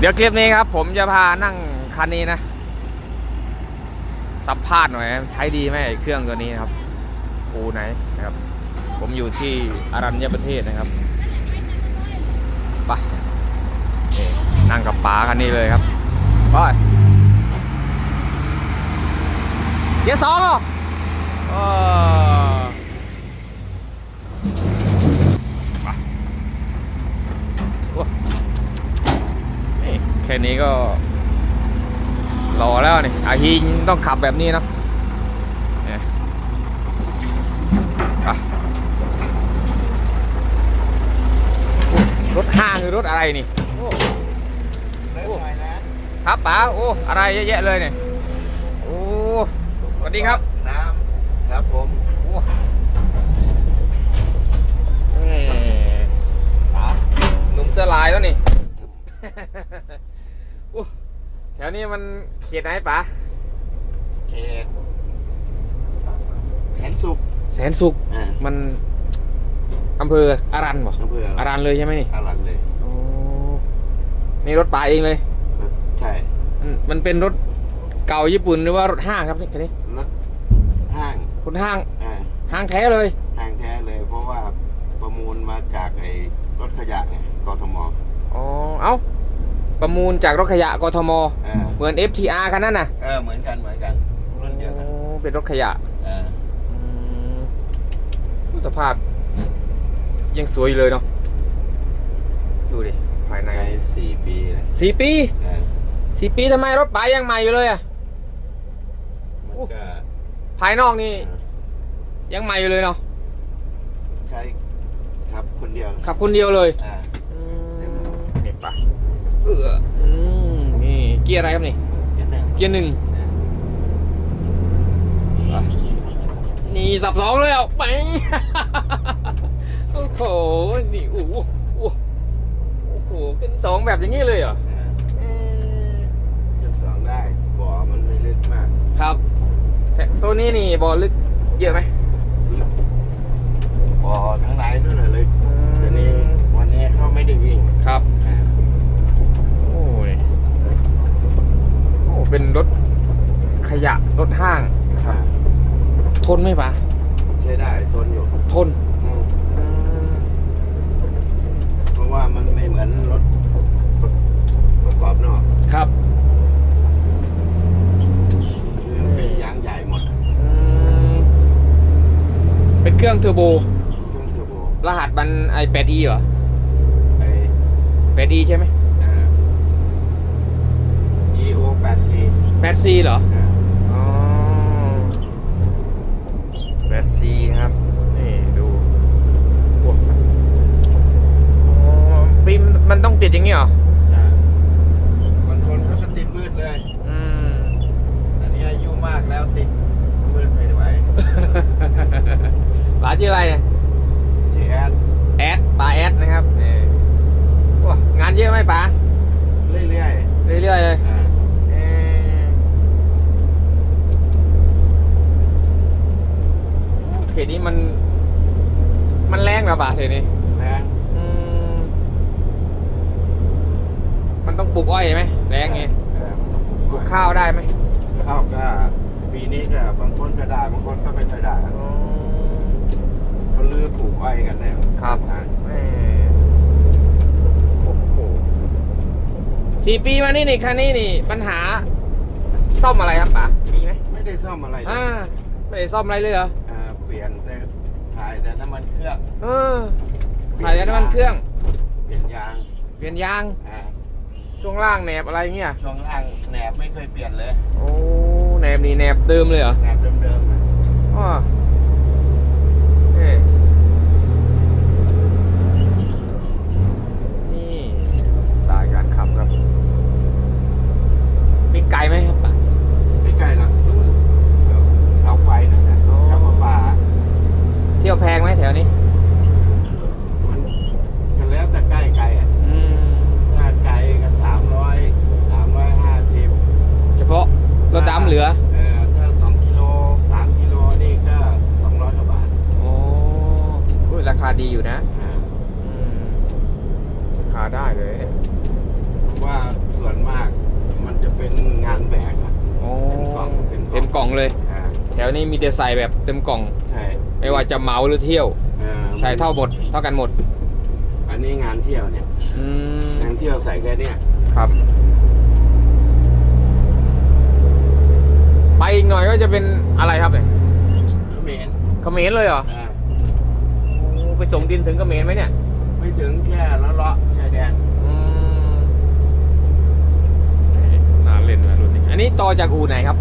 เดี๋ยวคลิปนี้ครับ ผมจะพานั่งคันนี้นะ สัมภาษณ์หน่อย ใช้ดีไหมเครื่องตัวนี้ครับปูไหนนะครับ ผมอยู่ที่อารัญญประเทศนะครับไปนั่งกับป๋าคันนี้เลยครับไปเดี๋ยวสองเหรอเออไปโอ้นี่แค่นี้ก็รอแล้วนี่อาฮิงต้องขับแบบนี้นะเนี่ยรถห้างหรือรถอะไรนี่ครับป๋าโอ้อะไรเยอะแยะเลยเนี่ยโอ้สวัสดีครับน้ำครับผม โอ้เอ้ยป๋าหนุ่มเสื้อลายแล้วนี่ โอ้ แถวนี้มันเขตไหนป๋าเขตแสนสุขแสนสุขอ่ามันอำเภออารันบ่อำเภออารันเลยใช่ไหมนี่อารันเลยโอ้นี่รถป๋าเองเลยรถใช่มันมันเป็นรถเก่าญี่ปุ่นหรือว่ารถห้างครับนี่คันนี้รถห้างรถห้างอ่าห้างแท้เลยห้างแท้เลย เพราะว่าประมูลมาจากไอ้รถขยะไงกทม อ๋อเอ้า ประมูลจากรถขยะกทมเออเหมือน FTR คันนั้นน่ะเออเหมือนกันเหมือนกันรุ่นเดียวกันโอ้เป็นรถขยะเอออืมสภาพ ยังสวยอยู่เลยเนาะดูดิภายในใช้สี่ปีนะสี่ปีเออสี่ปีทำไมรถป๋ายังใหม่อยู่เลยอะมันก็ภายนอกนี่เออยังใหม่อยู่เลยเนาะใช้ครับคนเดียวขับคนเดียวเลย อ่า อืมนี่ปะ เอออืมนี่เกียร์อะไรครับนี่เดี๋ยวหนึ่งเกียร์หนึ่งเออนี่สับสองเลยอะไปโอ้โหนี่โอ้โหโอ้โหเป็นสองแบบอย่างนี้เลยเหรอเออเอ่อเชื่อมสองได้บ่อมันไม่ลึกมาก ครับแต่โซนนี้นี่บอลลึกเยอะไหม บ่อทั้งหลายนู่นน่ะลึกแต่นี้วันนี้เขาไม่ได้วิ่ง ครับ อ่า โอ้ยโอ้ เป็นรถขยะรถห้างอ่าทนไหมปะใช้ได้ทนอยู่ทนอืมอืมเพราะว่ามันไม่เหมือนรถประประกอบนอกครับคือมันเป็นยางใหญ่หมดอืมเป็นเครื่องเทอร์โบ เครื่องเทอร์โบรหัสมันไอแปดอีเหรอ ไอ้แปดอีใช่ไหม เอ่อ EO 8 C แปดซีเหรออ่าอ๋อแปดซีครับ นี่ดูโอ้อ๋อฟิล์มมันต้องติดอย่างนี้เหรอ อ่าบางคนเขาก็ติดมืดเลย อืม อันนี้อายุมากแล้วติดมืดไม่ไหวป๋าชื่ออะไรเนี่ยชื่อแอดแอดป๋าแอดนะครับนี่โอ้งานเยอะไหมป๋าเรื่อยเรื่อยๆเลย ๆอ่า เอ่อเข ตนี้มัน มันแรงแบบป่ะเขตนี้แรงอืมมันต้องปลูกอ้อยไหมแรงไงเออปลูกข้าวได้ไหมข้าวก็ปีนี้ก็บางคนก็ได้บางคนก็ไม่ค่อยได้เขาลือปลูกอ้อยกันแล้วครับอ่าแม่โอ้โหสี่ปีมานี่นี่คันนี้นี่ ปัญหา ซ่อมอะไรครับป๋ามีไหมไม่ได้ซ่อมอะไรเลยอ่าไม่ได้ซ่อมอะไรเลยเหรออ่าเปลี่ยนแต่ถ่ายแต่น้ำมันเครื่องเออถ่ายแล้วน้ำมันเครื่อง เปลี่ยนยางเปลี่ยนยางอ่าช่วงล่างแหนบอะไรเงี้ยช่วงล่างแหนบไม่เคยเปลี่ยนเลยโอ้แหนบนี่แหนบเดิมเลยเหรอแหนบเดิมๆนะอ๋อเอ๊ะนี่สไตล์การขับครับมีไกลไหมครับ ที่ยวแพงไหมแถวนี้ มันมันแล้วแต่ใกล้ไกลอะถ้าไกลก็สามร้อยสามร้อยห้าสิบเฉพาะรถดำเหลือ เออถ้าสองกิโลสามกิโลนี่ก็สองร้อยกว่าบาทโอ้ราคาดีอยู่นะราคาได้เลยเพราะว่าส่วนมากมันจะเป็นงานแบกอ่องเต็มกล่อง เต็มกล่องเลยแถวนี้มีแต่ใส่แบบเต็มกล่อง ไม่ว่าจะเหมาหรือเที่ยว อ่าใส่เท่าหมดเท่ากันหมด อันนี้งานเที่ยวเนี่ยอืม งานเที่ยวใส่แค่เนี้ยครับ ไปอีกหน่อยก็จะเป็นอะไรครับเนี่ยเขมรเขมรเลยเหรออ่าโอ้ไปส่งดินถึงเขมรไหมเนี่ยไม่ถึงแค่ละเลาะชายแดนอืมน่าเล่นนะรุ่นนี้ อันนี้ต่อจากอู่ไหนครับ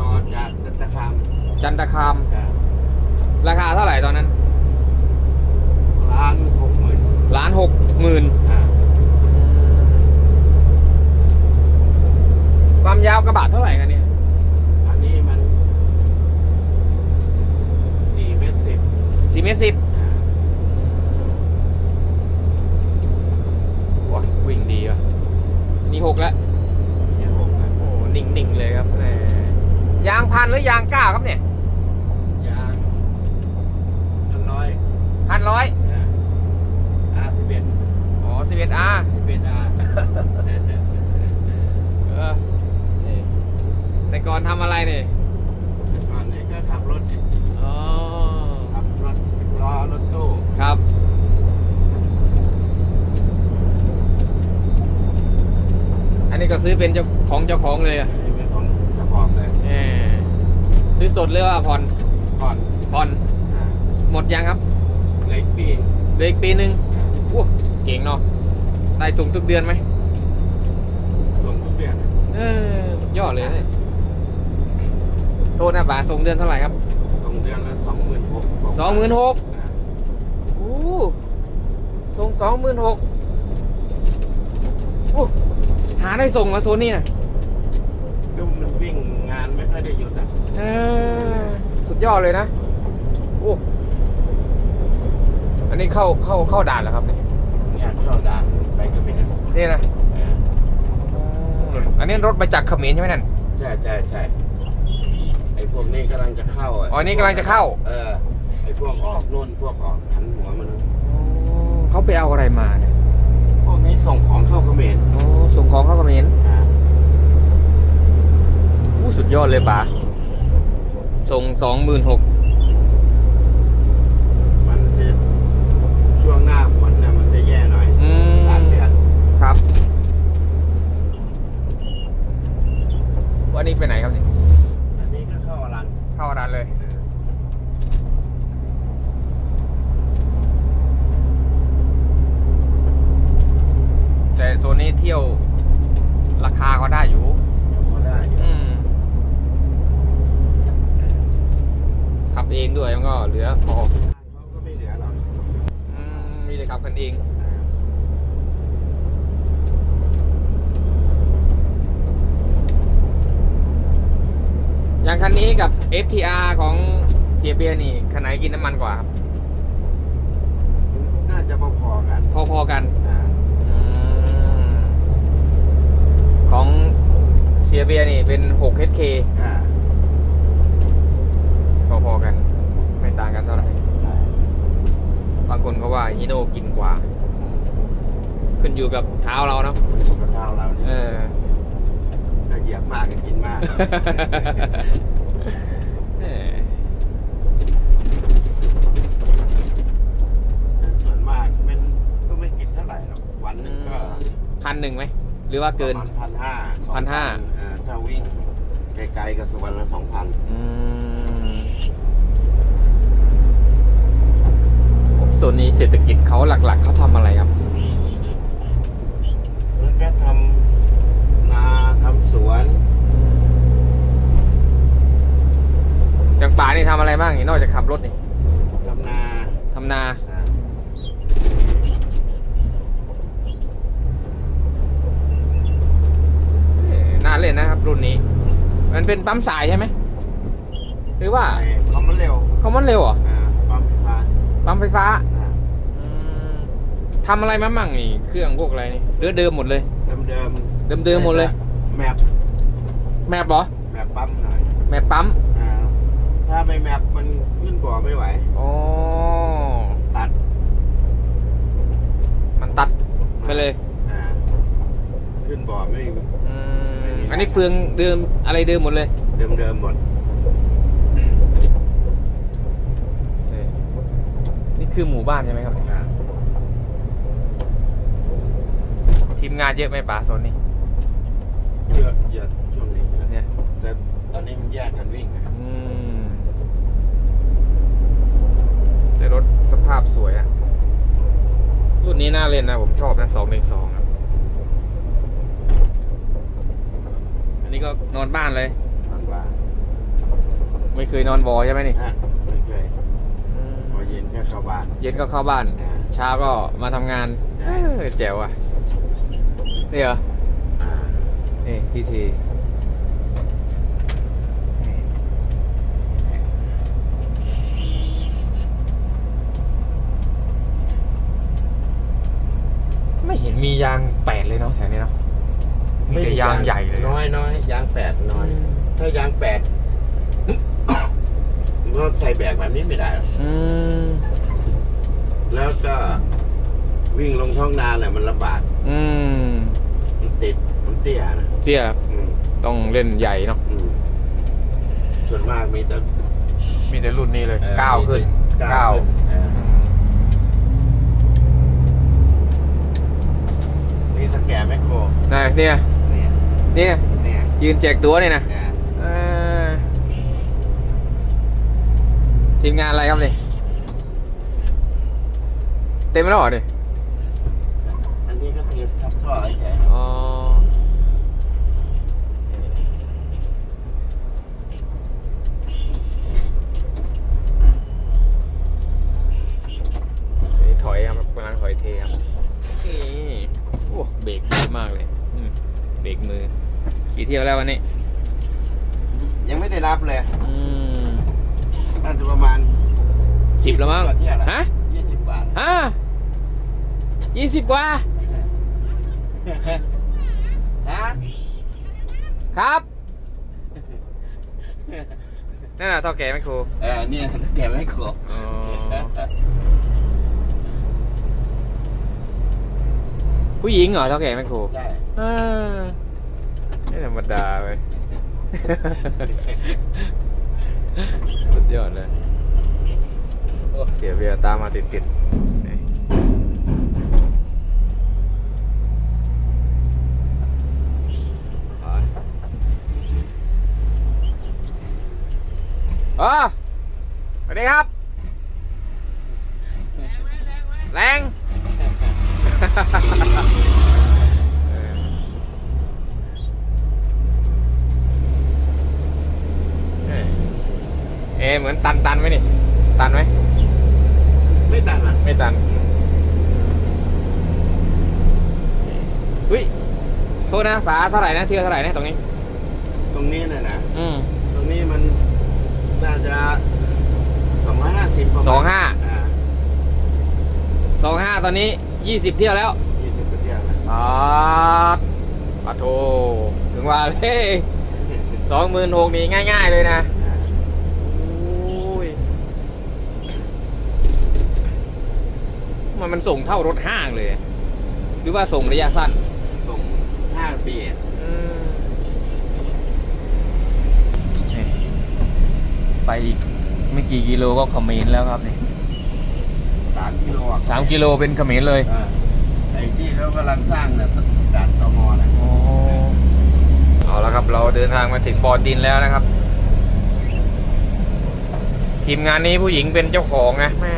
ต่อจากดัตตะคามจันทคามอ่า ราคาเท่าไหร่ตอนนั้นล้านหกหมื่นล้านหกหมื่นอ่าความยาวกระบะเท่าไหร่กันเนี่ย อันนี้มันสี่เมตรสิบสี่เมตรสิบอ่าว้าวิ่งดีว่ะ นี่หกแล้ว เนี่ยหกนะโอ้นิ่งนิ่งๆเลยครับแหมยางพันหรือยางก้าวครับเนี่ยยางอันร้อย พันร้อยอาสิบเอ็ดอ๋อสิบเอ็ดอาร์สิบเอ็ดอาเออนี่แต่ก่อนทำอะไรเนี่ยตอนนี้ก็ขับรถเนี่ยอ๋อขับรถสิบล้อรถตู้ครับอันนี้ก็ซื้อเป็นเจ้าของเจ้าของเลยอะนี่เป็นของเจ้าของเลยแหมซื้อสดหรือว่าผ่อนผ่อนผ่อนอ่าหมดยังครับ เหล็กปีเหลืออีกปีหนึ่งโอ้เก่งเนาะได้ส่งทุกเดือนไหมส่งทุกเดือนเออสุดยอดเลยเนี่ยโทษนะบาทส่งเดือนเท่าไหร่ครับส่งเดือนละสองหมื่นหกสองหมื่นหกอู้ส่งสองหมื่นหกอู้หาได้ส่งมาโซนนี้นะก็มันวิ่งงานไม่ค่อยได้หยุดอะเออสุดยอดเลยนะโอ้อันนี้ เข้าเข้าเข้าด่านแล้วครับเนี่ยเนี่ยเข้าด่านไปก็ไม่ได้นี่นะเอออันนี้รถมาจากเขมรใช่ไหมนั่นใช่ใช่ใช่ไอ้พวกนี้กำลังจะเข้าะอ๋อนี่กำลังจะเข้า เออไอ้พวกออกนู่นพวกออกหันหัวมันนเขาไปเอาอะไรมาเนี่ยพวกนี้ส่งของเข้าเขมรโอ้ส่งของเข้าเขมรอ่าอู้สุดยอดเลยป๋าส่งสองหมื่นหก มันจะช่วงหน้าฝนเนี่ยมันจะแย่หน่อย อืม ตากแดด ครับ วันนี้ ไปไหนครับเนี่ยอันนี้ก็เข้าอรันเข้าร้านเลยเออแต่โซนนี้เที่ยวราคาก็ได้อยู่เดี๋ยวพอได้อยู่อืมขับเองด้วยมันก็เหลือพอเขาก็ไม่เหลือหรอกอืมมีแต่ขับกันเอง อ่าอย่างคันนี้กับ FTR ของเสียเบียร์นี่คันไหนกินน้ำมันกว่าครับน่าจะพอๆกันพอๆกันอ่าอืมของเสียเบียร์นี่เป็น 6HK อ่าพอๆกัน ไม่ต่างกันเท่าไหร่ใช่บางคนเขาว่าฮีโน่กินกว่าอืมขึ้นอยู่กับเท้าเราเนาะ กระเท้าเราเอเนี่ยอถ้า เหยียบมากก็กินมากเออแต่ส่วนมากมันก็ไม่กินเท่าไหร่หรอกวันหนึงก็พันหนึ่งไหม หรือว่าเกิน พันห้าพันห้า ถ้าวิ่งไกลๆก็สวันละสองพันอืมโซนนี้เศรษฐกิจเขาหลักๆเขาทำอะไรครับ แล้วก็ทำนาทำส วนอย่างป่านี่ทำอะไรบ้างนี่นอกจากขับรถนี่ทำนาทำนา อ่าเอ้ยน่าเล่นนะครับ รุ่นนี้ มันเป็นปั๊มสายใช่ไหมหรือว่าไอ้คอมมันเร็วคอมมอนเร็วเหรออ่าปั๊มไฟฟ้าปั๊มไฟฟ้าอ่าอืมทำอะไรมามั่งนี่ เครื่องพวกอะไรนี่เรือเดิมหมดเลย เดิมเดิมเดิมๆหมดเลย แมป แมปเหรอ แมปปั๊มหน่อยแมปปั๊ม อ่าถ้าไม่แมปมันขึ้นบ่อไม่ไหว อ๋อ ตัดมันตัดไปเลย อ่าขึ้นบ่อไม่อืม อันนี้เฟืองเดิมอะไรเดิมหมดเลยเเดิมๆหมดเออนี่คือหมู่บ้านใช่ไหมครับ อ่าทีมงานเยอะไหมป๋าโซนนี้ เยอะเยอะช่วงนี้เยอะเนี่ยแต่ต อนนี้มันแยกกันวิ่งนะครับอืมแต่รถสภาพสวยอะรุ่นนี้น่าเล่นนะ ผมชอบนะสองหนึ่งสองอันนี้ก็นอนบ้านเลย บางบ้านไม่เคยนอนวอใช่ไหมนี่ ฮะไม่เคยพอเย็นแค่เข้าบ้านเย็นก็เข้าบ้านอ่าเช้าก็มาทำงานใช่เออแจ๋วอะ นี่เหรอ อ่านี่พี่ทีไม่เห็นมียางแปดเลยเนาะแถวนี้เนาะมีแต่ยางใหญ่เลยน้อยน้อยยางแปดน้อย ถ้ายางแปดก็ใส่แบกแบบนี้ไม่ได้หรอกอืมแล้วก็วิ่งลงท้องนาแหละมันลำบากอืมมันติดมันเตี้ยนะเตี้ยอืมต้องเล่นใหญ่เนาะอืมส่วนมากมีแต่มีแต่รุ่นนี้เลยเอ่อก้าวขึ้นมีแต่ก้าวขึ้นเอออืม นี่สแกนแมคโคร ไหน เนี่ยเนี่ยเนี่ยเนี่ยยืนแจกตัวเนี่ยนะเนี่ยเออทีมงานอะไรครับนี่เต็มแล้วเหรอเนี่ยอันนี้ก็คือทับท่อเฉยอ๋อนี่ถอยครับกำลังถอยเทครับนี่โอ้เบรกดีมากเลยอืม เบรกมือ กี่เที่ยวแล้ววันนี้ๆยังไม่ได้รับเลยอืมน่าจะประมาณสิบแล้วมั้งกว่าเที่ยวแล้วฮะยี่สิบบาทฮะยี่สิบกว่าฮะครับ นั่นน่ะเท่าแก่ไหมครูเออเนี่ยแกะไม่ครบ อ๋อ ผู้หญิงเหรอเท่าแก่ไหมครูใช่อ่าไม่ธรรมดาเว้ย สุดยอดเลยโอ้เสียเบียร์ตามมาติดติดๆนี่ไปอ๋อสวัสดีครับ แรง เออเอ้ยเอะเหมือนตันตันไหมนี่ ตันไหม ไม่ตันอะไม่ตันอุ้ยโทษนะฝาเท่าไหร่นะเที่ยวเท่าไหร่นะตรงนี้ ตรงนี้น่ะนะ อืมตรงนี้มันน่าจะสองร้อยห้าสิบสองห้าอ่าสองห้าตอนนี้ ยี่สิบเที่ยวแล้วยี่สิบกว่าเที่ยวแล้วปาดปาโทถึงว่าเลยสองหมื่นหกนี่ง่าย ๆ เลยนะอ่าโอ้ยมันมันส่งเท่ารถห้างเลย หรือว่าส่งระยะสั้นส่งห้าปีอะไปอีกไม่กี่กิโลก็เขมรแล้วครับนี่สามกิโลอะสามกิโลเป็นเขมรเลยอ่าไอ้ที่เขากำลังสร้างเนี่ยด่านตมนะโอ้เอาละครับ เราเดินทางมาถึงบอดินแล้วนะครับ ทีมงานนี้ผู้หญิงเป็นเจ้าของนะแม่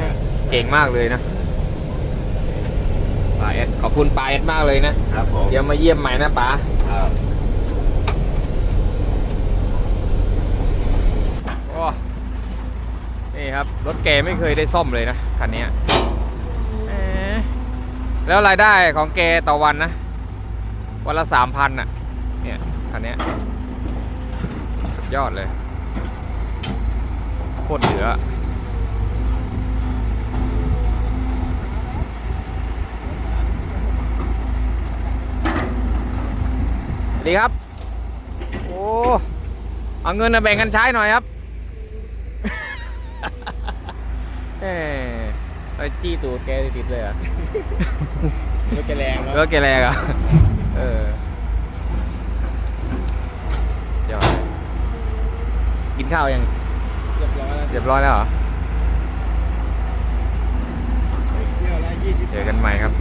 เก่งมากเลยนะปาเอสขอบคุณปาเอสมากเลยนะครับผมเดี๋ยวมาเยี่ยมใหม่นะป๋า ครับ โอ้นี่ ครับ รถแกไม่เคยได้ซ่อมเลยนะ คันเนี้ยเอ๊ะแล้วรายได้ของแกต่อวันนะ วันละสามพันอะ เนี่ย คันเนี้ยสุดยอดเลย โคตรเหลือสวัสดีครับ โอ้ เอาเงินมาแบ่งกันใช้หน่อยครับ เออไปจี้ตูดแกติดเลยอะรถแกแรงแล้วแกแรงอะเออเดี๋ยวกินข้าวยังเรียบร้อยแล้วเรียบร้อยแล้วเหรอเจอกันใหม่ครับ